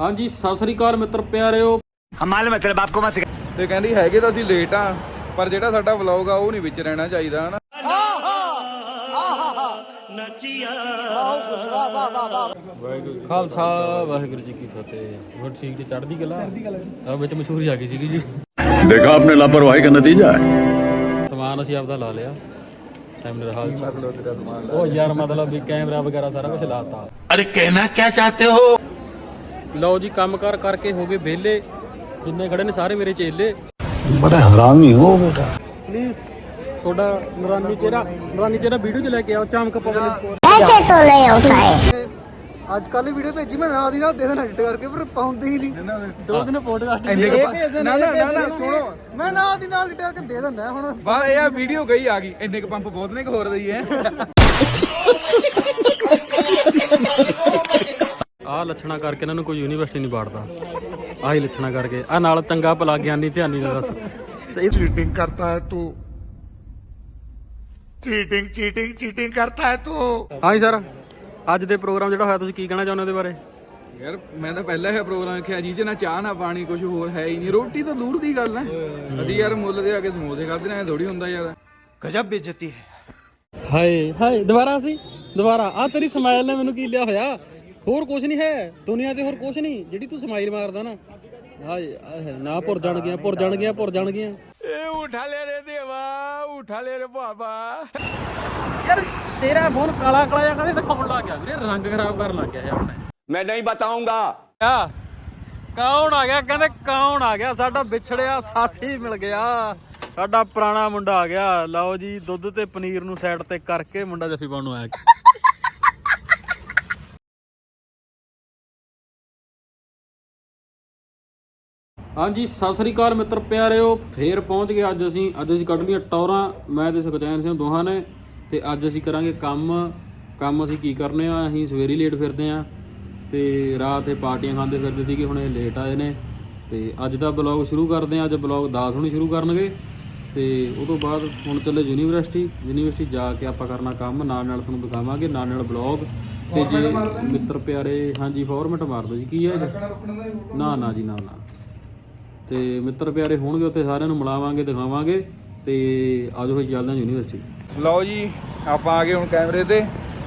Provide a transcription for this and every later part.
ਹਾਂਜੀ ਸਤਿ ਸ੍ਰੀ ਅਕਾਲ ਮਿੱਤਰ ਪਿਆਰਿਓ। ਹਮਾਲ ਮੈਂ ਤੇਰੇ ਬਾਪ ਕੋ ਮਤ ਤੇ ਕਹਿੰਦੀ ਹੈਗੇ ਤਾਂ ਅਸੀਂ ਲੇਟ ਆ ਪਰ ਜਿਹੜਾ ਸਾਡਾ ਵਲੌਗ ਆ ਉਹ ਨਹੀਂ ਵਿੱਚ ਰਹਿਣਾ ਚਾਹੀਦਾ ਹਨਾ? ਖਾਲਸਾ ਵਾਹਿਗੁਰੂ ਜੀ ਕੀ ਫਤਿਹ। ਹੋਰ ਠੀਕ ਤੇ ਚੜ੍ਹਦੀ ਕਲਾ? ਆ ਵਿੱਚ ਮਸ਼ਹੂਰੀ ਆ ਗਈ ਸੀਗੀ ਜੀ। ਦੇਖਾ ਆਪਨੇ ਲਾਪਰਵਾਹੀ ਦਾ ਨਤੀਜਾ ਸਮਾਨ ਅਸੀਂ ਆਪਦਾ ਲਾ ਲਿਆ। ਉਹ ਯਾਰ ਮਤਲਬ ਵੀ ਕੈਮਰਾ ਵਗੈਰਾ ਸਾਰਾ ਕੁਝ ਲਾਤਾ ਅਰੇ ਕਹਿਣਾ ਕੀ ਚਾਹਤੇ ਹੋ? ਲਓ ਜੀ ਕੰਮ ਕਰ ਕਰਕੇ ਹੋ ਗਏ ਵਿਹਲੇ ਜਿੰਨੇ ਖੜੇ ਨੇ ਸਾਰੇ ਮੇਰੇ ਚੇਲੇ बड़ा हरामी हो बेटा ਪਲੀਜ਼ ਤੁਹਾਡਾ ਨੂਰਾਨੀ ਚਿਹਰਾ ਨੂਰਾਨੀ ਚਿਹਰਾ ਵੀਡੀਓ 'ਚ ਲੈ ਕੇ ਆਓ ਚਮਕ ਪਵਨ ਸਕੋਰ ऐसे तो नहीं होता है ਅੱਜ ਕੱਲ ਹੀ ਵੀਡੀਓ ਭੇਜੀ ਮੈਂ ਨਾਲ ਦੀ ਨਾਲ ਦੇ ਦੇਣਾ ਐਡਿਟ ਕਰਕੇ ਪਰ ਪਾਉਂਦੇ ਹੀ ਨਹੀਂ ਦੋ ਦਿਨ ਪੋਡਕਾਸਟ ਨਾ ਨਾ ਨਾ ਨਾ ਸੁਣੋ ਮੈਂ ਨਾਲ ਦੀ ਨਾਲ ਐਡਿਟ ਕਰਕੇ ਦੇ ਦਿੰਦਾ ਹੁਣ ਬਾ ਇਹ ਆ ਵੀਡੀਓ ਗਈ ਆ ਗਈ ਇੰਨੇ ਕ ਪੰਪ ਬਹੁਤ ਨੇ ਕਿ ਹੋਰ ਦਈ ਹੈ ਲੱਛਣਾ ਕਰਕੇ ਇਹਨਾਂ ਨੂੰ ਕੋਈ ਯੂਨੀਵਰਸਿਟੀ ਨਹੀਂ ਬਾੜਦਾ ਆਹੀ ਲੱਛਣਾ ਕਰਕੇ। ਆ ਨਾਲ ਚੰਗਾ ਭਲਾ ਗਿਆਨੀ ਧਿਆਨੀ ਦਾ ਤੇ ਇਹ ਚੀਟਿੰਗ ਕਰਤਾ ਹੈ ਤੂੰ। ਚੀਟਿੰਗ ਚੀਟਿੰਗ ਚੀਟਿੰਗ ਕਰਤਾ ਹੈ ਤੂੰ। ਹਾਂਜੀ ਸਰ। ਅੱਜ ਦੇ ਪ੍ਰੋਗਰਾਮ ਜਿਹੜਾ ਹੋਇਆ ਤੁਸੀਂ ਕੀ ਕਹਿਣਾ ਚਾਹੁੰਦੇ ਹੋ ਉਹਦੇ ਬਾਰੇ? ਯਾਰ ਮੈਂ ਤਾਂ ਪਹਿਲਾਂ ਇਹ ਪ੍ਰੋਗਰਾਮ ਰੱਖਿਆ ਜੀ ਨਾ ਚਾਹ ਨਾ ਪਾਣੀ ਕੁਝ ਹੋਰ ਹੈ ਹੀ ਨਹੀਂ। ਰੋਟੀ ਤਾਂ ਦੂਰ ਦੀ ਗੱਲ ਹੈ। ਅਸੀਂ ਯਾਰ ਮੁੱਲ ਦੇ ਆ ਕੇ ਸਮੋਸੇ ਖਾਦੇ ਨੇ ਥੋੜੀ ਹੁੰਦਾ ਯਾਰ। ਗਜਬ ਬੇਇੱਜ਼ਤੀ ਹੈ। ਹਾਏ ਹਾਏ ਦੁਬਾਰਾ ਅਸੀਂ ਦੁਬਾਰਾ। ਆ ਤੇਰੀ ਸਮਾਈਲ ਨੇ ਮੈਨੂੰ ਕੀ ਲਿਆ ਹੋਇਆ? ਹੋਰ ਕੁਝ ਨਹੀਂ ਹੈ। ਦੁਨੀਆ ਤੇ ਹੋਰ ਕੁਝ ਨਹੀਂ। ਜਿਹੜੀ ਤੂੰ ਸਮਾਈਲ ਮਾਰਦਾ ਨਾ। ਹਾਏ ਆਹ ਨਾ ਪੁਰ ਜਾਣ ਗਿਆ ਪੁਰ ਜਾਣ ਗਿਆ ਪੁਰ ਜਾਣ ਗਿਆ ਇਹ ਉਠਾ ਲੈ ਰੇ ਦੇਵਾ ਉਠਾ ਲੈ ਰੇ ਬਾਬਾ ਯਾਰ ਤੇਰਾ ਫੋਨ ਕਾਲਾ ਕਾਲਾ ਜਿਹਾ ਕਦੇ ਦਿਖਾਉਣ ਲੱਗ ਗਿਆ ਵੀਰੇ ਰੰਗ ਖਰਾਬ ਕਰਨ ਲੱਗ ਗਿਆ ਯਾਰ ਮੈਂ। ਨਹੀਂ ਬਤਾਉਂਗਾ ਆ ਕੌਣ ਆ ਗਿਆ? ਕਹਿੰਦੇ ਕੌਣ ਆ ਗਿਆ? ਸਾਡਾ ਵਿਛੜਿਆ ਸਾਥੀ ਮਿਲ ਗਿਆ। ਸਾਡਾ ਪੁਰਾਣਾ ਮੁੰਡਾ ਆ ਗਿਆ। ਲਓ ਜੀ ਦੁੱਧ ਤੇ ਪਨੀਰ ਨੂੰ ਸਾਈਡ ਤੇ ਕਰਕੇ ਮੁੰਡਾ ਜੱਫੀ ਪਾਉਣ ਨੂੰ ਆਇਆ। ਹਾਂਜੀ ਸਤਿ ਸ੍ਰੀ ਅਕਾਲ ਮਿੱਤਰ ਪਿਆਰਿਓ। ਫੇਰ ਪਹੁੰਚ ਗਏ ਅੱਜ ਅਸੀਂ। ਅੱਜ ਅਸੀਂ ਕੱਢ ਲਈਆਂ ਟੌਰਾਂ। ਮੈਂ ਤੇ ਸੁਖਚੈਨ ਸਿੰਘ ਦੋਹਾਂ ਨੇ। ਤੇ ਅੱਜ ਅਸੀਂ ਕਰਾਂਗੇ ਕੰਮ। ਕੰਮ ਅਸੀਂ ਕੀ ਕਰਨੇ ਆ? ਅਸੀਂ ਸਵੇਰੀ ਲੇਟ ਫਿਰਦੇ ਆ। ਤੇ ਰਾਤ ਇਹ ਪਾਰਟੀਆਂ ਖਾਂਦੇ ਫਿਰਦੇ ਸੀਗੇ ਹੁਣ ਇਹ ਲੇਟ ਆਏ ਨੇ। ਤੇ ਅੱਜ ਦਾ ਬਲੌਗ ਸ਼ੁਰੂ ਕਰਦੇ ਆ। ਅੱਜ ਬਲੌਗ 10 ਹੁਣੀ ਸ਼ੁਰੂ ਕਰਨਗੇ। ਤੇ ਉਹ ਤੋਂ ਬਾਅਦ ਹੁਣ ਚੱਲੇ ਯੂਨੀਵਰਸਿਟੀ। ਯੂਨੀਵਰਸਿਟੀ ਜਾ ਕੇ ਆਪਾਂ ਕਰਨਾ ਕੰਮ। ਨਾਲ ਨਾਲ ਤੁਹਾਨੂੰ ਦਿਖਾਵਾਂਗੇ। ਨਾਲ ਨਾਲ ਬਲੌਗ। ਤੇ ਜੇ ਮਿੱਤਰ ਪਿਆਰੇ ਹਾਂਜੀ ਫਾਰਮੈਟ ਮਾਰ ਦਿਓ ਜੀ। ਕੀ ਹੈ ਨਾ ਨਾ ਜੀ ਨਾ ਨਾ। ਤੇ ਮਿੱਤਰ ਪਿਆਰੇ ਹੋਣਗੇ, ਉੱਥੇ ਸਾਰਿਆਂ ਨੂੰ ਮਿਲਾਵਾਂਗੇ, ਦਿਖਾਵਾਂਗੇ ਤੇ ਆਜੋ ਫਿਰ ਚੱਲਦੇ ਹਾਂ ਯੂਨੀਵਰਸਿਟੀ। ਲਓ ਜੀ, ਆਪਾਂ ਆ ਗਏ ਹੁਣ ਕੈਮਰੇ ਤੇ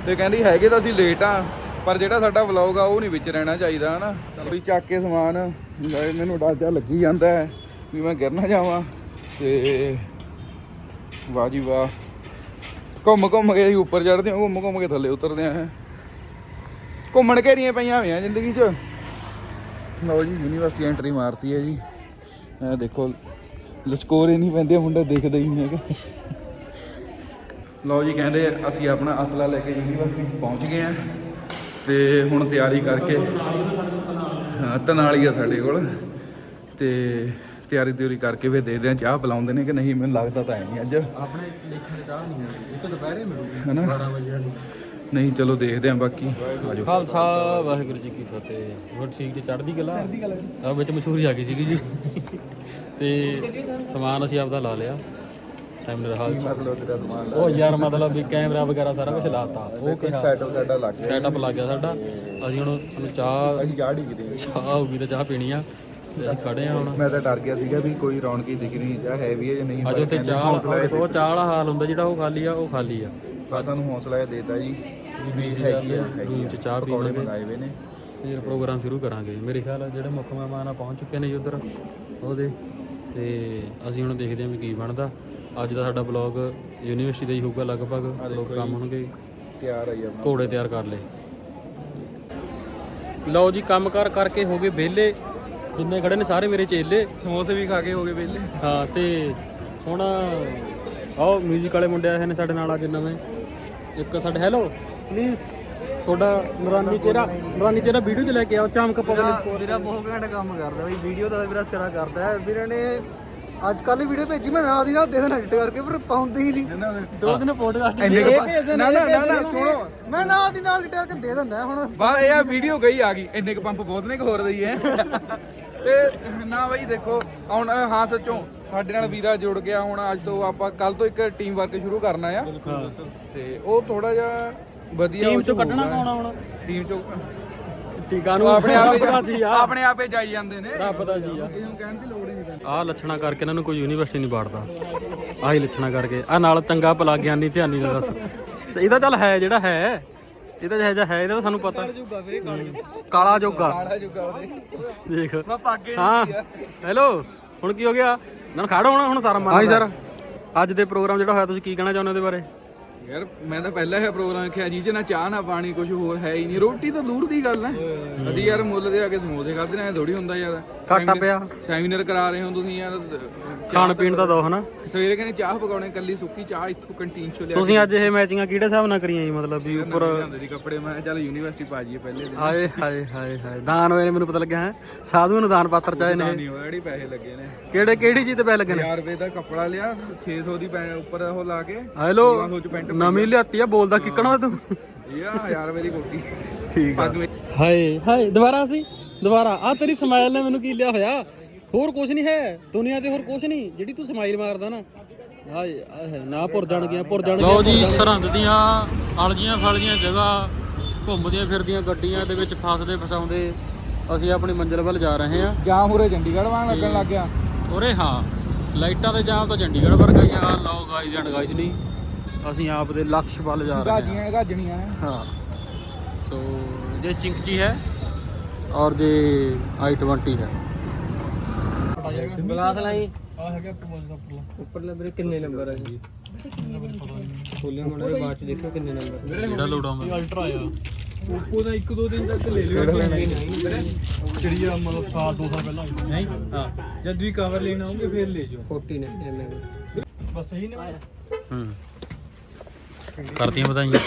ਤੇ ਕਹਿੰਦੀ ਹੈਗੇ ਤਾਂ ਅਸੀਂ ਲੇਟ ਆ ਪਰ ਜਿਹੜਾ ਸਾਡਾ ਵਲੌਗ ਆ, ਉਹ ਨਹੀਂ ਵਿੱਚ ਰਹਿਣਾ ਚਾਹੀਦਾ, ਹਨਾ? ਕੋਈ ਚੱਕ ਕੇ ਸਮਾਨ। ਮੈਨੂੰ ਡਰ ਜਿਹਾ ਲੱਗੀ ਜਾਂਦਾ ਹੈ ਵੀ ਮੈਂ ਗਿਰ ਨਾ ਜਾਵਾਂ ਤੇ ਵਾਹ ਜੀ ਵਾਹ। ਘੁੰਮ ਘੁੰਮ ਕੇ ਅਸੀਂ ਉੱਪਰ ਚੜਦੇ ਹਾਂ, ਘੁੰਮ ਘੁੰਮ ਕੇ ਥੱਲੇ ਉਤਰਦੇ ਆ ਘੁੰਮਣ ਘੇਰੀਆਂ ਪਈਆਂ ਹੋਈਆਂ ਜ਼ਿੰਦਗੀ 'ਚ। ਲਓ ਜੀ, ਯੂਨੀਵਰਸਿਟੀ ਐਂਟਰੀ ਮਾਰਤੀ ਹੈ ਜੀ। ਇਹ ਦੇਖੋ ਲਸਕੋਰ ਹੀ ਨਹੀਂ ਪੈਂਦੇ ਮੁੰਡੇ ਦਿਖਦੇ ਹੀ ਨਹੀਂ ਹੈਗੇ। ਲਓ ਜੀ ਕਹਿੰਦੇ ਅਸੀਂ ਆਪਣਾ ਅਸਲਾ ਲੈ ਕੇ ਯੂਨੀਵਰਸਿਟੀ ਪਹੁੰਚ ਗਏ ਆ ਤੇ ਹੁਣ ਤਿਆਰੀ ਕਰਕੇ ਹਾਂ ਤਨਾਲੀ ਆ ਸਾਡੇ ਕੋਲ। ਤੇ ਤਿਆਰੀ ਤਿਉਰੀ ਕਰਕੇ ਫਿਰ ਦੇਖਦੇ ਆ ਚਾਹ ਪਿਲਾਉਂਦੇ ਨੇ ਕਿ ਨਹੀਂ ਮੈਨੂੰ ਲੱਗਦਾ ਤਾਂ ਹੈ ਨਹੀਂ ਅੱਜ। ਆਪਣੇ ਲੇਖਾਂ ਦੇ ਚਾਹ ਨਹੀਂ ਹੈ ਇਹ ਤਾਂ ਦੁਪਹਿਰੇ ਮਿਲੂਗੀ ਹਨਾ? 12 ਵਜੇ ਵਾਲੀ। ਨਹੀਂ ਚਲੋ ਦੇਖਦੇ ਆ ਬਾਕੀ। ਆਜੋ। ਖਾਲਸਾ ਵਾਹਿਗੁਰੂ ਜੀ ਕੀ ਫਤਿਹ। ਹੋਰ ਠੀਕ ਜੀ? ਚੜ੍ਹਦੀ ਕਲਾ? ਚੜ੍ਹਦੀ ਕਲਾ ਆ ਵਿੱਚ ਮਸ਼ਹੂਰੀ ਆ ਗਈ ਸੀਗੀ ਜੀ। ਤੇ ਸਮਾਨ ਅਸੀਂ ਆਪਦਾ ਲਾ ਲਿਆ। ਸਾਹਮਣੇ ਦਾ ਹਾਲ ਚਾਲ ਮਤਲਬ ਤੇਰਾ ਸਮਾਨ ਉਹ ਯਾਰ ਮਤਲਬ ਵੀ ਕੈਮਰਾ ਵਗੈਰਾ ਸਾਰਾ ਕੁਝ ਲਾਤਾ। ਉਹ ਕੋਈ ਸੈਟਅਪ ਸਾਡਾ ਲੱਗ ਗਿਆ। ਸੈਟਅਪ ਲੱਗ ਗਿਆ ਸਾਡਾ। ਅਸੀਂ ਹੁਣ ਤੁਹਾਨੂੰ ਚਾਹ ਅਸੀਂ ਚਾਹ ਢੀਕਦੇ ਆ ਚਾਹ ਹੋਊਗੀ ਤਾਂ ਚਾਹ ਪੀਣੀ ਆ। ਤੇ ਅਸੀਂ ਖੜੇ ਆ ਹੁਣ। ਮੈਂ ਤਾਂ ਡਰ ਗਿਆ ਸੀਗਾ ਵੀ ਕੋਈ ਰੌਣਕ ਹੀ ਦਿਖ ਨਹੀਂ ਚਾਹ ਹੈਵੀ ਹੈ ਜਾਂ ਨਹੀਂ ਅੱਜ ਉੱਥੇ ਚਾਹ ਉਹ ਚਾਹ ਵਾਲਾ ਹਾਲ ਹੁੰਦਾ ਜਿਹੜਾ ਉਹ ਖਾਲੀ ਆ ਉਹ ਖਾਲੀ ਆ। ਬਸ ਸਾਨੂੰ ਹੌਸਲਾ ਇਹ ਦੇਤਾ ਜੀ। ਵੀ ਹੈਗੀ ਆ ਹੈਗੀ ਰੂਮ ਆ। 'ਚ ਚਾਹ ਪੀ ਪਕੌੜੇ ਲਾਂਗੇ ਮੰਗਾਏ ਹੋਏ ਨੇ। ਫਿਰ ਪ੍ਰੋਗਰਾਮ ਸ਼ੁਰੂ ਕਰਾਂਗੇ। ਮੇਰੇ ਖਿਆਲ ਆ ਜਿਹੜੇ ਮੁੱਖ ਮਹਿਮਾਨ ਆ ਪਹੁੰਚ ਚੁੱਕੇ ਨੇ ਜੀ ਉਧਰ ਉਹਦੇ। ਤੇ ਅਸੀਂ ਹੁਣ ਦੇਖਦੇ ਹਾਂ ਵੀ ਕੀ ਬਣਦਾ। ਅੱਜ ਦਾ ਸਾਡਾ ਬਲੌਗ ਯੂਨੀਵਰਸਿਟੀ ਦਾ ਹੀ ਹੋਊਗਾ ਲਗਭਗ। ਲੋਕ ਕੰਮ ਹੋਣਗੇ। ਤਿਆਰ ਆਈ ਆਪਣਾ। ਘੋੜੇ ਤਿਆਰ ਕਰ ਲਏ। ਲਓ ਜੀ ਕੰਮ ਕਰ ਕਰਕੇ ਹੋ ਗਏ ਵਿਹਲੇ। ਜਿੰਨੇ ਖੜੇ ਨੇ ਸਾਰੇ ਮੇਰੇ ਚੇਲੇ। ਸਮੋਸੇ ਵੀ ਖਾ ਕੇ ਹੋ ਗਏ ਵਿਹਲੇ। ਹਾਂ ਤੇ ਹੁਣ ਆਓ 뮤직 ਵਾਲੇ ਮੁੰਡੇ ਆਏ ਨੇ ਸਾਡੇ ਨਾਲ ਅੱਜ ਨਵੇਂ। ਇੱਕ ਸਾਡੇ ਹੈਲੋ ਪਲੀਜ਼ ਤੁਹਾਡਾ ਨੂਰਾਨੀ ਚਿਹਰਾ ਨੂਰਾਨੀ ਚਿਹਰਾ ਵੀਡੀਓ 'ਚ ਲੈ ਕੇ ਆਓ ਚਮਕ ਪਵਨ ਸਕੋਰ ਵੀਰਾ ਬਹੁਤ ਘੈਂਟ ਕੰਮ ਕਰਦਾ ਬਈ ਵੀਡੀਓ ਦਾ ਵੀਰਾ ਸਿਰਾ ਕਰਦਾ ਹੈ। ਵੀਰੇ ਨੇ ਅੱਜ ਕੱਲ ਹੀ ਵੀਡੀਓ ਭੇਜੀ ਮੈਂ ਨਾਲ ਦੀ ਨਾਲ ਦੇ ਦੇਣਾ ਐਡਿਟ ਕਰਕੇ ਪਰ ਪਾਉਂਦੇ ਹੀ ਨਹੀਂ। ਦੋ ਦਿਨ ਪੋਡਕਾਸਟ ਨਾ ਨਾ ਨਾ ਨਾ ਸੁਣੋ। ਮੈਂ ਨਾਲ ਦੀ ਨਾਲ ਐਡਿਟ ਕਰਕੇ ਦੇ ਦਿੰਦਾ ਹੁਣ। ਬਾ ਇਹ ਆ ਵੀਡੀਓ ਗਈ ਆ ਗਈ। ਇੰਨੇ ਕ ਪੰਪ ਬਹੁਤ ਨੇ ਕਿ ਹੋਰ ਦਈ ਹੈ ਤੇ ਨਾ ਬਾਈ ਦੇਖੋ ਹੁਣ ਹਾਂ ਸੱਚੋਂ ਸਾਡੇ ਨਾਲ ਵੀਰਾ ਜੁੜ ਗਿਆ ਹੁਣ ਅੱਜ ਤੋਂ ਆਪਾਂ ਕੱਲ ਤੋਂ ਇੱਕ ਟੀਮ ਵਰਕ ਸ਼ੁਰੂ ਕਰਨਾ ਆ। ਤੇ ਉਹ ਥੋੜਾ ਜਿਹਾ ਵਧੀਆ ਟੀਮ ਚੋਂ ਕੱਢਣਾ ਕੌਣ ਆ ਹੁਣ? ਟੀਮ ਚੋਂ ਟੀਕਾ ਨੂੰ ਆਪਣੇ ਆਪੇ ਆਪਣੇ ਆਪੇ ਜਾਈ ਜਾਂਦੇ ਨੇ। ਰੱਬ ਦਾ ਜੀ ਆ। ਇਹਨੂੰ ਕਹਿਣ ਦੀ ਲੋੜ ਹੀ ਨਹੀਂ ਪੈਂਦੀ। ਆਹ ਲੱਛਣਾ ਕਰਕੇ ਇਹਨਾਂ ਨੂੰ ਕੋਈ ਯੂਨੀਵਰਸਿਟੀ ਨਹੀਂ ਬਾੜਦਾ ਆਹੀ ਲੱਛਣਾ ਕਰਕੇ। ਆ ਨਾਲ ਚੰਗਾ ਭਲਾ ਗਿਆਨੀ ਧਿਆਨੀ ਦਾ ਦੱਸ ਤੇ ਇਹਦਾ ਚੱਲ ਹੈ ਜਿਹੜਾ ਹੈ। ਇਹਦਾ ਜਿਹੜਾ ਜਿਹਾ ਹੈ ਇਹਦਾ ਤਾਂ ਸਾਨੂੰ ਪਤਾ। ਕਾਲਾ ਜੋਗਾ ਕਾਲਾ ਜੁਗਾ। ਉਹਦੇ ਦੇਖ। ਹਾਂ। ਹੈਲੋ ਹੁਣ ਕੀ ਹੋ ਗਿਆ? ਨਾ ਖੜ ਹੋਣਾ ਹੁਣ ਸਾਰਾ ਮਨ ਹਾਂਜੀ ਸਰ। ਅੱਜ ਦੇ ਪ੍ਰੋਗਰਾਮ ਜਿਹੜਾ ਹੋਇਆ ਤੁਸੀਂ ਕੀ ਕਹਿਣਾ ਚਾਹੁੰਦੇ ਹੋ ਉਹਦੇ ਬਾਰੇ? ਯਾਰ ਮੈਂ ਤਾਂ ਪਹਿਲਾਂ ਇਹ ਪ੍ਰੋਗਰਾਮ ਰੱਖਿਆ ਜੀ ਚ ਨਾ ਚਾਹ ਨਾ ਪਾਣੀ ਕੁਝ ਹੋਰ ਹੈ ਹੀ ਨਹੀਂ। ਰੋਟੀ ਤਾਂ ਦੂਰ ਦੀ ਗੱਲ ਹੈ। ਅਸੀਂ ਯਾਰ ਮੁੱਲ ਦੇ ਆ ਕੇ ਸਮੋਸੇ ਖਾਦੇ ਨੇ ਥੋੜੀ ਹੁੰਦਾ ਯਾਰ। ਘਾਟਾ ਪਿਆ। ਸੈਮੀਨਾਰ ਕਰਾ ਰਹੇ ਹੋ ਤੁਸੀਂ ਯਾਰ। ਖਾਣ ਪੀਣ ਦਾ ਦੋ ਹਨਾ ਸਵੇਰੇ ਕਹਿੰਦੇ ਚਾਹ ਪਕਾਉਣੇ ਕੱਲੀ ਸੁੱਕੀ ਚਾਹ ਇੱਥੋਂ ਕੰਟੀਨ ਚੋਂ ਲਿਆ ਤੁਸੀਂ ਅੱਜ ਇਹ ਮੈਚਿੰਗਾਂ ਕਿਹੜੇ ਹਿਸਾਬ ਨਾਲ ਕਰੀਆਂ ਜੀ ਮਤਲਬ ਵੀ ਉੱਪਰ ਲਿਆਂਦੇ ਸੀ ਕੱਪੜੇ। ਮੈਂ ਚੱਲ ਯੂਨੀਵਰਸਿਟੀ ਪਾ ਜਾਈਏ ਪਹਿਲੇ ਦਿਨ। ਹਾਏ ਹਾਏ ਹਾਏ ਹਾਏ। ਦਾਨ ਹੋਏ ਨੇ ਮੈਨੂੰ ਪਤਾ ਲੱਗਿਆ ਹੈ। ਸਾਧੂਆਂ ਨੂੰ ਦਾਨ ਪਾਤਰ ਚਾਹੇ ਨੇ। ਨਹੀਂ ਹੋਇਆ ਜਿਹੜੀ ਪੈਸੇ ਲੱਗੇ ਨੇ। ਕਿਹੜੇ ਕਿਹੜੀ ਚੀਜ਼ ਤੇ ਪੈ ਲੱਗੇ ਨੇ? 1000 ਰੁਪਏ ਦਾ ਕੱਪੜਾ ਲਿਆ 600 ਦੀ ਉੱਪਰ ਉਹ ਲਾ ਕੇ। ਹੈਲੋ। ਸੋਚ ਪੈਂਟ ਨਵੀਂ ਲਿਆਤੀ ਆ ਬੋਲਦਾ ਕਿੱਕਣਾ ਤੂੰ? ਇਹ 1000 ਰੁਪਏ ਦੀ ਕੋਟੀ ਠੀਕ ਵਿੱਚ ਹਾਏ ਹਾਏ ਦੁਬਾਰਾ ਸੀ? ਦੁਬਾਰਾ। ਆ ਤੇਰੀ ਸਮਾਈਲ ਨੇ ਮੈਨੂੰ ਕੀ ਲਿਆ ਹੋਇਆ? ਹੋਰ ਕੁਝ ਨਹੀਂ ਹੈ। ਦੁਨੀਆ ਤੇ ਹੋਰ ਕੁਝ ਨਹੀਂ। ਜਿਹੜੀ ਤੂੰ ਸਮਾਈਲ ਮਾਰਦਾ ਨਾ। ਹਾਏ ਨਾ ਭੁਰ ਜਾਣਗੀਆਂ ਭੁਰ ਜਾਣਗੀਆਂ ਲਓ ਜੀ ਸਰਹੰਦ ਦੀਆਂ ਅਲਜੀਆਂ ਫਲਜੀਆਂ ਜਗ੍ਹਾ ਘੁੰਮਦੀਆਂ ਫਿਰਦੀਆਂ ਗੱਡੀਆਂ ਦੇ ਵਿੱਚ ਫਸਦੇ ਫਸਾਉਂਦੇ ਅਸੀਂ ਆਪਣੀ ਮੰਜ਼ਿਲ ਵੱਲ ਜਾ ਰਹੇ ਹਾਂ। ਜਾਂ ਹੁਰੇ ਚੰਡੀਗੜ੍ਹ ਵਾਂ ਲੱਗਣ ਲੱਗ ਗਿਆ। ਉਰੇ ਹਾਂ ਲਾਈਟਾਂ ਦੇ ਜਾਮ ਤਾਂ ਚੰਡੀਗੜ੍ਹ ਵਰਗਾ ਹੀ ਆ। ਲਓ ਗਾਈਜ਼ ਐਂਡ ਗਾਈਜ਼ ਨਹੀਂ। ਅਸੀਂ ਆਪ ਦੇ ਲਕਸ਼ ਵੱਲ ਜਾ ਰਹੇ ਹਾਂ। ਗਾਜੀਆਂ ਗਾਜਣੀਆਂ ਹਾਂ। ਸੋ ਜੇ ਚਿੰਕਚੀ ਹੈ ਔਰ ਜੇ i20 ਹੈ। ਬਲਾਸ ਲਾਈ। ਆ ਹੈਗਾ ਪੂਜ ਦਾ ਉੱਪਰ ਉੱਪਰ ਨੰਬਰ ਕਿੰਨੇ ਨੰਬਰ ਹੈ ਜੀ ਖੋਲਿਆ ਮੋੜੇ ਬਾਅਦ ਚ ਦੇਖਿਓ ਕਿੰਨੇ ਨੰਬਰ। ਜਿਹੜਾ ਲੋੜਾ ਮੈਂ ਅਲਟਰਾ ਆ। ਓਪੋ ਦਾ 1 2 ਦਿਨ ਤੱਕ ਲੈ ਲਿਓ। ਜਿਹੜੀ ਆ ਮਤਲਬ ਸਾਲ 2 ਸਾਲ ਪਹਿਲਾਂ ਨਹੀਂ? ਹਾਂ। ਜਦ ਵੀ ਕਵਰ ਲੈਣਾ ਹੋਵੇ ਫਿਰ ਲੈ ਜਾਓ। 49 ਬਸ ਸਹੀ ਨੇ ਹੂੰ। ਕਰਤੀਆਂ ਬਤਾਈਆਂ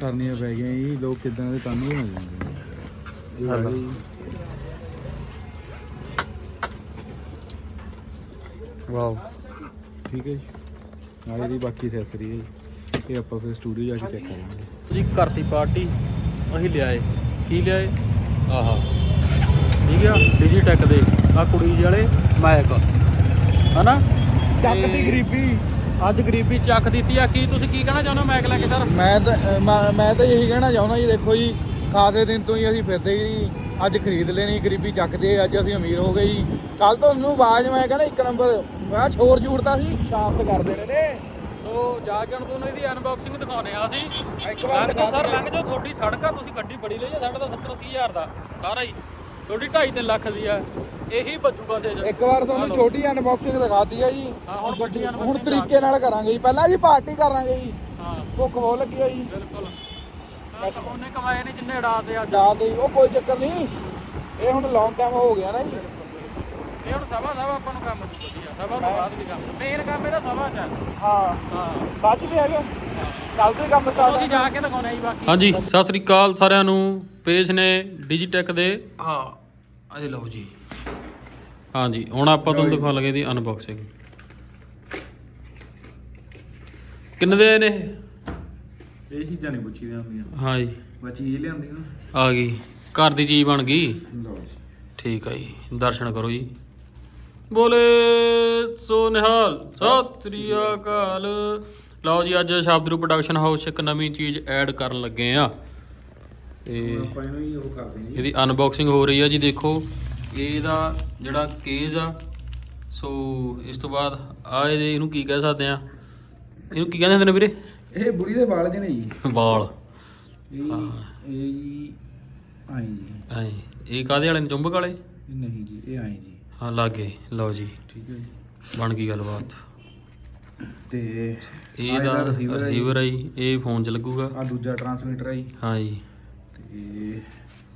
ਕਰਨੀਆਂ ਪੈ ਗਈਆਂ ਜੀ ਲੋਕ ਕਿਦਾਂ ਦੇ ਕੰਮ ਹੀ ਹੋ ਜਾਂਦੇ ਨੇ ਵਾਓ। ਠੀਕ ਹੈ ਜੀ। ਬਾਕੀ ਅਸੈਸਰੀ ਹੈ ਜੀ। ਇਹ ਆਪਾਂ ਫਿਰ ਸਟੂਡੀਓ ਜਾ ਕੇ ਚੈੱਕ ਕਰਾਂਗੇ। ਜੀ ਕਰਤੀ ਪਾਰਟੀ ਅਸੀਂ ਲਿਆਏ। ਕੀ ਲਿਆਏ? ਆਹਾ। ਠੀਕ ਆ ਡਿਜੀਟੈਕ ਦੇ। ਆ ਕੁੜੀ ਵਾਲੇ ਮਾਈਕ ਹਨਾ? ਚੱਕ ਦੀ ਗਰੀਬੀ। ਅੱਜ ਗਰੀਬੀ ਚੱਕ ਦਿੱਤੀ ਆ। ਕੀ ਤੁਸੀਂ ਕੀ ਕਹਿਣਾ ਚਾਹੁੰਦੇ ਹੋ ਮਾਈਕ ਲੈ ਕੇ ਸਰ? ਮੈਂ ਤਾਂ ਮੈਂ- ਮੈਂ ਤਾਂ ਇਹੀ ਕਹਿਣਾ ਚਾਹੁੰਦਾ ਜੀ ਦੇਖੋ ਜੀ ਖਾਸੇ ਦਿਨ ਤੋਂ ਹੀ ਅਸੀਂ ਫਿਰਦੇ ਜੀ। ਅੱਜ ਖਰੀਦ ਲੈਣੀ ਗਰੀਬੀ ਚੱਕਦੇ ਅੱਜ ਅਸੀਂ ਅਮੀਰ ਹੋ ਗਏ ਜੀ। ਕੱਲ ਤੋਂ ਨੂੰ ਆਵਾਜ਼ ਮੈਂ ਕਹਿੰਦਾ ਇੱਕ ਨੰਬਰ ਮੈਂ ਛੋਰ ਜੂੜਦਾ ਸੀ ਸ਼ਾਂਤ ਕਰ ਦੇਣੇ ਨੇ। ਸੋ ਜਾ ਕੇ ਹੁਣ ਤੁਹਾਨੂੰ ਇਹਦੀ ਅਨਬਾਕਸਿੰਗ ਦਿਖਾਉਣੇ ਆ ਅਸੀਂ। ਇੱਕ ਵਾਰ ਲੰਘ ਜਾਓ ਸਰ ਲੰਘ ਜਾਓ ਤੁਹਾਡੀ ਸੜਕ ਆ ਤੁਸੀਂ ਗੱਡੀ ਬੜੀ ਲਈ ਆ ਸਾਡਾ ਤਾਂ 70 80 ਹਜ਼ਾਰ ਦਾ। ਸਾਰਾ ਹੀ ਤੁਹਾਡੀ 2.5 3 ਲੱਖ ਦੀ ਆ। ਇਹੀ ਬਚੂਗਾ ਸੇ ਇੱਕ ਵਾਰ ਤੁਹਾਨੂੰ ਛੋਟੀ ਅਨਬਾਕਸਿੰਗ ਦਿਖਾਤੀ ਆ ਜੀ। ਹਾਂ ਹੁਣ ਵੱਡੀ ਹੁਣ ਅਨਬਾਕਸਿੰਗ ਤਰੀਕੇ ਨਾਲ ਕਰਾਂਗੇ ਜੀ। ਪਹਿਲਾਂ ਜੀ ਪਾਰਟੀ ਕਰਾਂਗੇ ਜੀ। ਹਾਂ। ਭੁੱਖ ਬਹੁਤ ਲੱਗੀ ਆ ਜੀ। ਬਿਲਕੁਲ। ਉਹਨੇ ਕਮਾਏ ਨੇ ਜਿੰਨੇ ਉਡਾਤੇ ਅੱਜ। ਜਾ। ਦੇ ਉਹ ਕੋਈ ਚੱਕਰ ਨਹੀਂ। ਇਹ ਹੁਣ ਲੌਂਗ ਟਾਈਮ ਹੋ ਗਿਆ ਨਾ ਜੀ। ਇਹ ਹੁਣ ਸਭਾ ਸਭਾ ਆਪਾਂ ਨੂੰ ਕੰਮ ਦੀ ਵਧੀਆ। ਸਭਾ ਤੋਂ ਬਾਅਦ ਵੀ ਕੰਮ। ਮੇਨ ਕੰਮ ਇਹਦਾ ਸਭਾ ਚ ਆ। ਹਾਂ। ਹਾਂ। ਬਾਅਦ ਚ ਵੀ ਹੈਗਾ। ਕੱਲ ਤੋਂ ਹੀ ਕੰਮ ਸਟਾਰਟ ਅਸੀਂ ਜਾ ਕੇ ਦਿਖਾਉਣਾ ਜੀ ਬਾਕੀ। ਹਾਂਜੀ ਸਤਿ ਸ੍ਰੀ ਅਕਾਲ ਸਾਰਿਆਂ ਨੂੰ। ਪੇਜ ਨੇ ਡਿਜੀਟੈਕ ਦੇ। ਹਾਂ। ਅਜੇ ਲਓ ਜੀ। ਹਾਂਜੀ ਹੁਣ ਆਪਾਂ ਤੁਹਾਨੂੰ ਦਿਖਾਉਣ ਲੱਗੇ ਦੀ ਅਨਬਾਕਸਿੰਗ ਕਿੰਨੇ ਦੇ ਨੇ? ਇਹ? ਚੀਜ਼ਾਂ ਨਹੀਂ ਪੁੱਛੀਆਂ ਹੁੰਦੀਆਂ। ਹਾਂ ਜੀ। ਮੈਂ ਚੀਜ਼ ਲਿਆਂਦੀ ਨਾ ਆ ਗਈ। ਘਰ ਦੀ ਚੀਜ਼ ਬਣ ਗਈ? ਲਓ ਜੀ। ਠੀਕ ਆ ਜੀ ਦਰਸ਼ਨ ਕਰੋ ਜੀ। ਬੋਲੇ ਸੋ ਨਿਹਾਲ ਸਤਿ ਸ੍ਰੀ ਅਕਾਲ। ਲਓ ਜੀ ਅੱਜ ਸ਼ਬਦਰੂ ਪ੍ਰੋਡਕਸ਼ਨ ਹਾਊਸ ਇੱਕ ਨਵੀਂ ਚੀਜ਼ ਐਡ ਕਰਨ ਲੱਗੇ ਆ। ਤੇ ਆਪਾਂ ਇਹਨੂੰ ਹੀ ਉਹ ਕਰਦੇ ਹਾਂ ਜੀ। ਇਹਦੀ ਅਨਬਾਕਸਿੰਗ ਹੋ ਰਹੀ ਆ ਜੀ ਦੇਖੋ। ਇਹਦਾ ਜਿਹੜਾ ਕੇਸ ਆ ਸੋ ਇਸ ਤੋਂ ਬਾਅਦ ਆ ਇਹਦੇ ਇਹਨੂੰ ਕੀ ਕਹਿ ਸਕਦੇ ਆ? ਇਹਨੂੰ ਕੀ ਕਹਿੰਦੇ ਹੁੰਦੇ ਨੇ ਵੀਰੇ? ਇਹ ਬੁੜੀ ਦੇ ਵਾਲ ਜਿਹੇ ਨੇ ਜੀ। ਵਾਲ। ਇਹ ਇਹ ਜੀ ਆਈ। ਜੀ ਇਹ ਕਾਦੇ ਵਾਲੇ ਨੇ? ਚੁੰਬਕ ਵਾਲੇ? ਇਹ ਨਹੀਂ ਜੀ ਇਹ ਆਈ ਜੀ। ਹਾਂ ਲਾਗੇ। ਲਓ ਜੀ। ਠੀਕ ਹੈ ਜੀ। ਬਣ ਗਈ ਗੱਲਬਾਤ। ਤੇ ਇਹਦਾ ਰਿਸੀਵਰ ਰਿਸੀਵਰ ਆ ਜੀ। ਇਹ ਫੋਨ 'ਚ ਲੱਗੂਗਾ। ਆ ਦੂਜਾ ਟਰਾਂਸਮਿਟਰ ਜੀ। ਹਾਂ ਜੀ। ਤੇ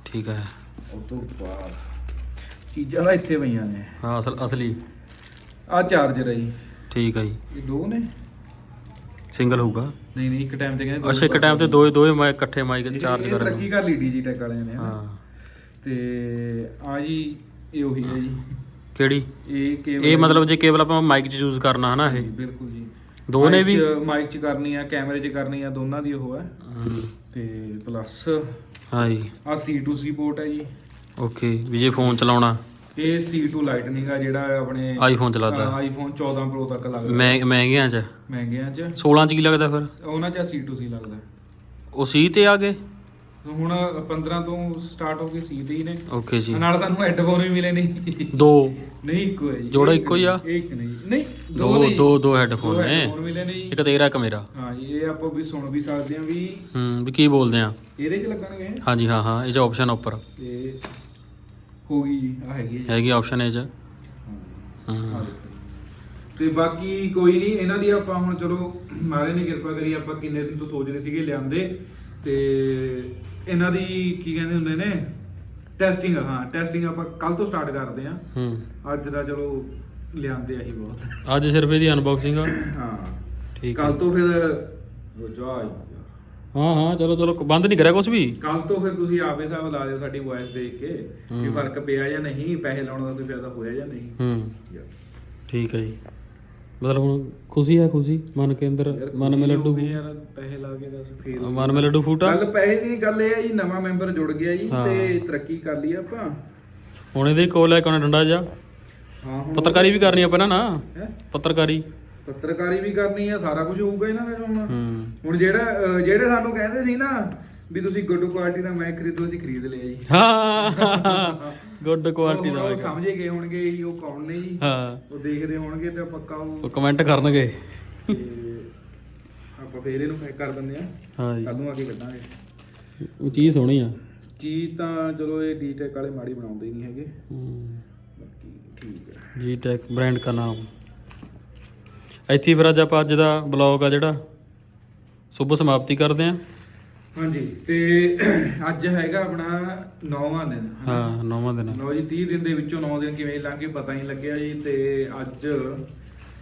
ਠੀਕ ਹੈ। ਉਹ ਤੋਂ ਬਾਅਦ ਚੀਜ਼ਾਂ ਤਾਂ ਇੱਥੇ ਪਈਆਂ ਨੇ। ਹਾਂ ਅਸਲ ਅਸਲੀ। ਆ ਚਾਰਜਰ ਆ ਜੀ। ਠੀਕ ਹੈ ਜੀ। ਇਹ ਦੋ ਨੇ। ਸਿੰਗਲ ਹੋਊਗਾ? ਨਹੀਂ ਨਹੀਂ ਇੱਕ ਟਾਈਮ ਤੇ ਕਹਿੰਦੇ ਅੱਛਾ ਇੱਕ ਟਾਈਮ ਤੇ ਦੋਏ ਦੋਏ ਮਾਈਕ ਇਕੱਠੇ ਮਾਈਕ ਇਹ- ਚਾਰਜ ਇਹ ਕਰਨ ਤਰੱਕੀ ਕਰ ਲਈ ਡੀਜੀ ਟੈਕ ਵਾਲਿਆਂ ਨੇ ਹਨਾ। ਹਾਂ। ਤੇ ਆ ਜੀ ਇਹ ਉਹੀ ਹੈ ਜੀ। ਕਿਹੜੀ? ਇਹ ਕੇਬਲ ਇਹ ਮਤਲਬ ਜੇ ਕੇਬਲ ਆਪਾਂ ਮਾਈਕ 'ਚ ਯੂਜ਼ ਕਰਨਾ ਹਨਾ ਇਹ। ਬਿਲਕੁਲ ਜੀ। ਦੋ ਨੇ ਵੀ? ਮਾਈਕ ਚ ਕਰਨੀ ਆ ਕੈਮਰੇ ਚ ਕਰਨੀ ਆ ਦੋਨਾਂ ਦੀ ਉਹ ਹੈ। ਤੇ ਪਲੱਸ ਹਾਂ ਜੀ। ਆ C2C ਪੋਰਟ ਹੈ ਜੀ। ਓਕੇ ਵੀ ਜੇ ਫੋਨ ਚਲਾਉਣਾ। ਇਹ C2 ਲਾਈਟਨਿੰਗ ਆ ਜਿਹੜਾ ਆਪਣੇ ਆਈਫੋਨ ਚਲਾਤਾ। ਆਈਫੋਨ 14 Pro ਤੱਕ ਲੱਗਦਾ। ਮੈਂ ਮਹਿੰਗਿਆਂ 'ਚ? ਮਹਿੰਗਿਆਂ ਚ? 16 'ਚ ਕੀ ਲੱਗਦਾ ਫਿਰ? ਉਹਨਾਂ ਚ C2C ਲੱਗਦਾ। ਉਹ ਸੀ ਤੇ ਆ ਗਏ? ਹੁਣ 15 ਤੋਂ ਸਟਾਰਟ ਹੋ ਕੇ ਸੀਦੇ ਹੀ ਨੇ। ਓਕੇ ਜੀ। ਨਾਲ ਸਾਨੂੰ ਹੈੱਡਫੋਨ ਵੀ ਮਿਲੇ ਨਹੀਂ ਦੋ। ਨਹੀਂ ਇੱਕੋ ਹੈ ਜੀ। ਜੋੜਾ ਇੱਕੋ ਹੀ ਆ? ਇੱਕ ਨਹੀਂ। ਨਹੀਂ ਦੋ। ਦੋ ਦੋ ਹੈੱਡਫੋਨ ਨੇ। ਇੱਕ ਤੇਰਾ ਇੱਕ ਮੇਰਾ। ਹਾਂ ਜੀ ਇਹ ਆਪਾਂ ਵੀ ਸੁਣ ਵੀ ਸਕਦੇ ਹਾਂ ਵੀ ਹੂੰ ਵੀ ਕੀ ਬੋਲਦੇ ਆ? ਇਹਦੇ 'ਚ ਲੱਗਣਗੇ। ਹਾਂਜੀ ਹਾਂ ਹਾਂ ਇਹ ਚ ਆਪਸ਼ਨ ਉੱਪਰ। ਤੇ ਹੋ ਗਈ ਜੀ ਆ ਹੈਗੀ ਹੈ ਜੀ। ਹੈਗੀ ਆਪਸ਼ਨ ਇਹ ਚ। ਹਾਂ। ਹੂੰ। ਆਹ ਦੇਖੋ। ਤੇ ਬਾਕੀ ਕੋਈ ਨਹੀਂ ਇਹਨਾਂ ਦੀ ਆਪਾਂ ਹੁਣ ਚਲੋ ਮਹਾਰਾਜ ਨੇ ਕਿਰਪਾ ਕਰੀ ਆਪਾਂ ਕਿੰਨੇ ਦਿਨ ਤੋਂ ਸੋਚਦੇ ਸੀਗੇ ਲਿਆਂਦੇ। ਤੇ ਇਹਨਾਂ ਦੀ ਕੀ ਕਹਿੰਦੇ ਹੁੰਦੇ ਨੇ ਟੈਸਟਿੰਗ ਹਾਂ ਟੈਸਟਿੰਗ ਆਪਾਂ ਕੱਲ ਤੋਂ ਸਟਾਰਟ ਕਰਦੇ ਆ ਹੂੰ। ਅੱਜ ਦਾ ਚਲੋ ਲਿਆਂਦੇ ਆਹੀ ਬਹੁਤ। ਅੱਜ ਸਿਰਫ ਇਹਦੀ ਅਨਬਾਕਸਿੰਗ ਆ। ਹਾਂ। ਠੀਕ ਹੈ ਕੱਲ ਤੋਂ ਫਿਰ ਉਹ ਜਾ ਹਾਂ ਹਾਂ ਚਲੋ ਚਲੋ ਬੰਦ ਨਹੀਂ ਕਰਿਆ ਕੁਝ ਵੀ? ਕੱਲ ਤੋਂ ਫਿਰ ਤੁਸੀਂ ਆਪੇ ਹਿਸਾਬ ਲਾ ਲਿਓ ਸਾਡੀ ਵੌਇਸ ਦੇਖ ਕੇ ਵੀ। ਫ਼ਰਕ ਪਿਆ ਜਾਂ ਨਹੀਂ ਪੈਸੇ ਲਾਉਣ ਦਾ ਕੋਈ ਫਾਇਦਾ ਹੋਇਆ ਜਾਂ ਨਹੀਂ। ਹੂੰ। ਯੈਸ ਠੀਕ ਹੈ ਜੀ। ਮਤਲਬ ਹੁਣ ਖੁਸ਼ੀ ਹੈ ਖੁਸ਼ੀ ਮਨ ਕੇ ਅੰਦਰ ਮਨ ਮੇ ਲੱਡੂ। ਯਾਰ ਪੈਸੇ ਲਾ ਕੇ ਦੱਸ ਫੇਰ ਮਨ ਮੇ ਲੱਡੂ ਫੂਟਾ। ਗੱਲ ਪੈਸੇ ਦੀ ਗੱਲ ਇਹ ਹੈ ਜੀ ਨਵਾਂ ਮੈਂਬਰ ਜੁੜ ਗਿਆ ਜੀ। ਤੇ ਤਰੱਕੀ ਕਰ ਲਈ ਆਪਾਂ। ਹੁਣ ਇਹਦੇ ਕੋਲ ਹੈ ਕੋਣ ਡੰਡਾ ਜਾ ਹਾਂ ਪੱਤਰਕਾਰੀ ਵੀ ਕਰਨੀ ਆਪਾਂ ਨਾ? ਪੱਤਰਕਾਰੀ। ਪੱਤਰਕਾਰੀ ਵੀ ਕਰਨੀ ਆ ਸਾਰਾ ਕੁਝ ਹੋਊਗਾ ਇਹਨਾਂ ਦਾ ਹੁਣ ਹੂੰ। ਹੁਣ ਜਿਹੜਾ ਜਿਹੜੇ ਸਾਨੂੰ ਕਹਿੰਦੇ ਸੀ ਨਾ ਵੀ ਤੁਸੀਂ ਗੁੱਡ ਕੁਆਲਿਟੀ ਦਾ ਮੈਕ ਖਰੀਦੋ ਅਸੀਂ ਖਰੀਦ ਲਿਆ ਜੀ। ਹਾਂ। ਗੁੱਡ ਕੁਆਲਿਟੀ ਦਾ ਉਹ ਸਮਝੇ ਗਏ ਹੋਣਗੇ ਜੀ ਉਹ ਕੌਣ ਨੇ ਜੀ? ਹਾਂ। ਉਹ ਦੇਖਦੇ ਹੋਣਗੇ ਤੇ ਪੱਕਾ ਉਹ ਕਮੈਂਟ ਕਰਨਗੇ। ਆਪਾਂ ਫੇਰ ਇਹਨੂੰ ਪੈਕ ਕਰ ਦਿੰਦੇ ਆ। ਹਾਂ ਜੀ। ਕੱਲ ਨੂੰ ਆ ਕੇ ਕੱਢਾਂਗੇ। ਉਹ ਚੀਜ਼ ਸੋਹਣੀ ਆ। ਚੀਜ਼ ਤਾਂ ਚਲੋ ਇਹ ਡੀਟੈਕ ਵਾਲੇ ਮਾੜੀ ਬਣਾਉਂਦੇ ਨਹੀਂ ਹੈਗੇ। ਹੂੰ। ਬਾਕੀ ਠੀਕ ਹੈ ਜੀ ਟੈਕ ਬ੍ਰਾਂਡ ਦਾ ਨਾਮ। ਇੱਥੇ ਫਿਰ ਅੱਜ ਆਪਾਂ ਅੱਜ ਦਾ ਬਲੌਗ ਆ ਜਿਹੜਾ। ਸੁਭ ਸਮਾਪਤੀ ਕਰਦੇ ਆ ਹਾਂਜੀ ਤੇ ਅੱਜ ਹੈਗਾ ਆਪਣਾ ਨੌਵਾਂ ਦਿਨ ਹਨਾ? ਹਾਂ ਨੌਵਾਂ ਦਿਨ। ਲਓ ਜੀ 30 ਦਿਨ ਦੇ ਵਿੱਚੋਂ 9 ਦਿਨ ਕਿਵੇਂ ਲੰਘੇ ਪਤਾ ਨਹੀਂ ਲੱਗਿਆ ਜੀ ਤੇ ਅੱਜ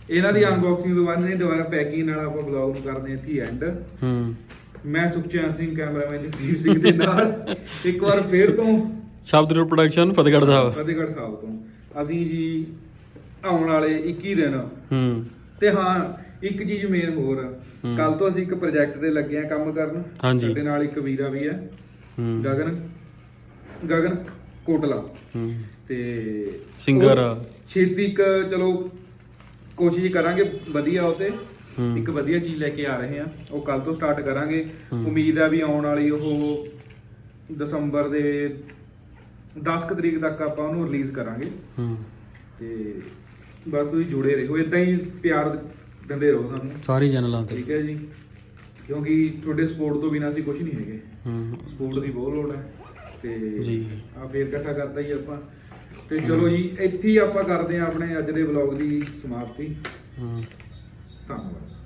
ਇਹਨਾਂ ਦੀ ਅਨਬਾਕਸਿੰਗ ਤੋਂ ਬਾਅਦ ਨੇ ਦੁਬਾਰਾ ਪੈਕਿੰਗ ਨਾਲ ਆਪਾਂ ਬਲੌਗ ਨੂੰ ਕਰਦੇ ਇੱਥੇ ਐਂਡ ਹੂੰ। ਮੈਂ ਸੁਖਚੈਨ ਸਿੰਘ ਕੈਮਰਾਮੈਨ ਜਗਦੀਪ ਸਿੰਘ ਦੇ ਨਾਲ। ਇੱਕ ਵਾਰ ਫੇਰ ਤੋਂ। ਸ਼ਬਦ ਰੂਪ ਪ੍ਰੋਡਕਸ਼ਨ ਫਤਿਹਗੜ੍ਹ ਸਾਹਿਬ। ਫਤਿਹਗੜ੍ਹ ਸਾਹਿਬ ਤੋਂ। ਅਸੀਂ ਜੀ ਆਉਣ ਵਾਲੇ 21 ਦਿਨ ਹੂੰ। ਤੇ ਹਾਂ ਇੱਕ ਚੀਜ਼ ਮੇਨ ਹੋਰ ਕੱਲ ਤੋਂ ਅਸੀਂ ਇੱਕ ਪ੍ਰੋਜੈਕਟ ਤੇ ਲੱਗੇ ਆ ਕੰਮ ਕਰਨ। ਹਾਂਜੀ। ਸਾਡੇ ਨਾਲ ਇੱਕ ਵੀਰਾ ਵੀ ਹੈ। ਗਗਨ ਗਗਨ ਕੋਟਲਾ। ਤੇ ਉਹ ਛੇਤੀ ਇੱਕ ਚਲੋ ਕੋਸ਼ਿਸ਼ ਕਰਾਂਗੇ ਵਧੀਆ ਉਹ ਤੇ। ਹੂੰ। ਇੱਕ ਵਧੀਆ ਚੀਜ਼ ਲੈ ਕੇ ਆ ਰਹੇ ਆ। ਉਹ ਕੱਲ ਤੋਂ ਸਟਾਰਟ ਕਰਾਂਗੇ। ਉਮੀਦ ਆ ਵੀ ਆਉਣ ਵਾਲੀ ਉਹ ਦਸੰਬਰ ਦੇ 10 ਕੁ ਤਰੀਕ ਤੱਕ ਆਪਾਂ ਉਹਨੂੰ ਰਿਲੀਜ਼ ਕਰਾਂਗੇ। ਤੇ ਬਸ ਤੁਸੀਂ ਜੁੜੇ ਰਹੋ ਇਦਾਂ ਹੀ ਪਿਆਰ ਦਿੰਦੇ ਰਹੋ ਸਾਨੂੰ। ਸਾਰੀ ਚੈਨਲਾਂ ਤੇ। ਠੀਕ ਹੈ ਜੀ। ਕਿਉਂਕਿ ਤੁਹਾਡੇ ਸਪੋਰਟ ਤੋਂ ਬਿਨਾਂ ਅਸੀਂ ਕੁਝ ਨਹੀਂ ਹੈਗੇ। ਹੂੰ। ਸਪੋਰਟ ਦੀ ਬਹੁਤ ਲੋੜ ਹੈ। ਤੇ ਜੀ। ਆ ਫੇਰ ਇਕੱਠਾ ਕਰਤਾ ਹੀ ਆਪਾਂ। ਤੇ ਚਲੋ ਜੀ ਇੱਥੇ ਹੀ ਆਪਾਂ ਕਰਦੇ ਹਾਂ ਆਪਣੇ ਅੱਜ ਦੇ ਵਲੌਗ ਦੀ ਸਮਾਪਤੀ। ਹੂੰ। ਧੰਨਵਾਦ।